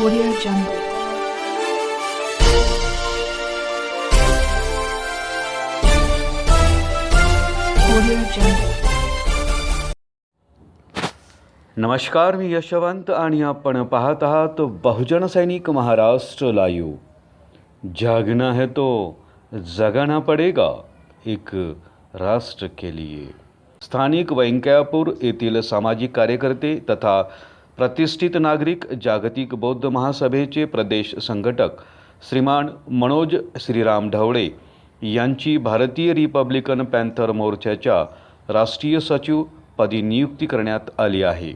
Audio Jungle. Audio Jungle. नमस्कार मी यशवंत आणि आपण पाहत आहात बहुजन सैनिक महाराष्ट्र लाईव्ह जागना है तो जगाना पडेगा एक राष्ट्र के लिए स्थानिक व्यंकयापूर येथील सामाजिक कार्यकर्ते तथा प्रतिष्ठित नागरिक जागतिक बौद्ध महासभेचे प्रदेश संघटक श्रीमान मनोज श्रीराम ढवळे यांची भारतीय रिपब्लिकन पॅन्थर मोर्चाच्या राष्ट्रीय सचिव पदी नियुक्ती करण्यात आली आहे.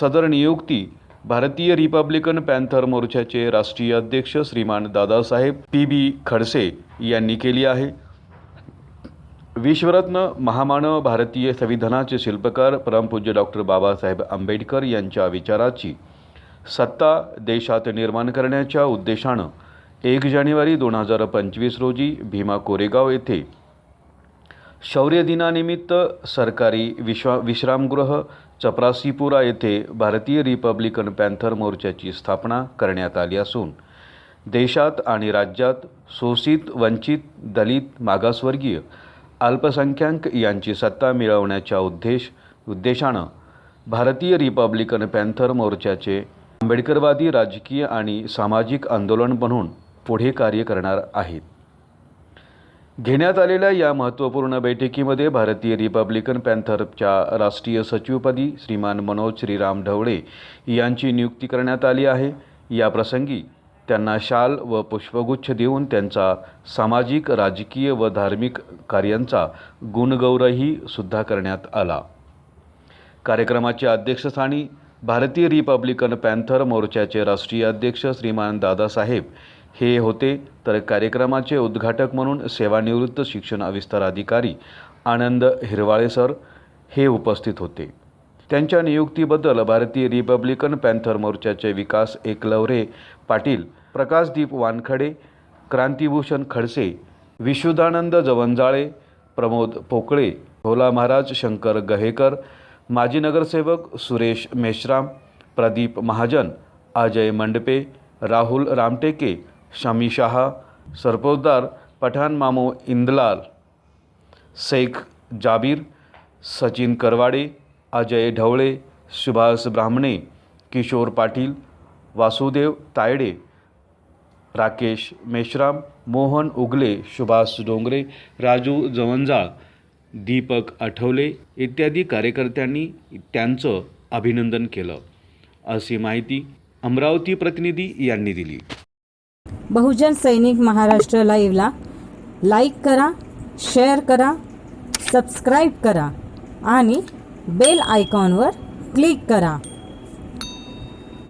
सदर नियुक्ती भारतीय रिपब्लिकन पॅन्थर मोर्चाचे राष्ट्रीय अध्यक्ष श्रीमान दादासाहेब पी बी खडसे यांनी केली आहे. विश्वरत्न महामानव भारतीय संविधानाचे शिल्पकार परमपूज्य डॉक्टर बाबासाहेब आंबेडकर यांच्या विचाराची सत्ता देशात निर्माण करण्याच्या उद्देशानं एक जानेवारी दोन हजार पंचवीस रोजी भीमा कोरेगाव येथे शौर्य दिनानिमित्त सरकारी विश्वा विश्रामगृह चपरासीपुरा येथे भारतीय रिपब्लिकन पॅन्थर मोर्चाची स्थापना करण्यात आली असून देशात आणि राज्यात शोषित वंचित दलित मागासवर्गीय अल्पसंख्याक यांची सत्ता मिळवण्याच्या उद्देश उद्देशानं भारतीय रिपब्लिकन पॅन्थर मोर्चाचे आंबेडकरवादी राजकीय आणि सामाजिक आंदोलन म्हणून पुढे कार्य करणार आहेत. घेण्यात आलेल्या या महत्त्वपूर्ण बैठकीमध्ये भारतीय रिपब्लिकन पॅन्थरच्या राष्ट्रीय सचिवपदी श्रीमान मनोज श्रीराम ढवळे यांची नियुक्ती करण्यात आली आहे. या प्रसंगी त्यांना शाल व पुष्पगुच्छ देऊन त्यांचा सामाजिक राजकीय व धार्मिक कार्यांचा गुणगौरवही सुद्धा करण्यात आला. कार्यक्रमाच्या अध्यक्षस्थानी भारतीय रिपब्लिकन पॅन्थर मोर्चाचे राष्ट्रीय अध्यक्ष श्रीमान दादासाहेब हे होते. तर कार्यक्रमाचे उद्घाटक म्हणून सेवानिवृत्त शिक्षण विस्तार अधिकारी आनंद हिरवाळे सर हे उपस्थित होते. त्यांच्या नियुक्तीबद्दल भारतीय रिपब्लिकन पॅन्थर मोर्चाचे विकास एकलवरे पाटील प्रकाशदीप वानखडे क्रांतिभूषण खडसे विशुद्धानंद जवंजाळे प्रमोद पोकळे भोला महाराज शंकर गहेकर माजी नगरसेवक सुरेश मेश्राम प्रदीप महाजन अजय मंडपे राहुल रामटेके शमी शहा सरपोतदार पठाण मामो इंदलाल शेख जाबीर सचिन करवाडे अजय ढवळे सुभाष ब्राह्मणे किशोर पाटील वासुदेव तायडे राकेश मेश्राम मोहन उगले सुभाष डोंगरे राजू जवंजाळ दीपक आठवले इत्यादी कार्यकर्त्यांनी त्यांचं अभिनंदन केलं. अशी माहिती अमरावती प्रतिनिधी यांनी दिली. बहुजन सैनिक महाराष्ट्र लाईव्हला लाईक करा शेअर करा सबस्क्राईब करा आणि बेल आयकॉनवर क्लिक करा.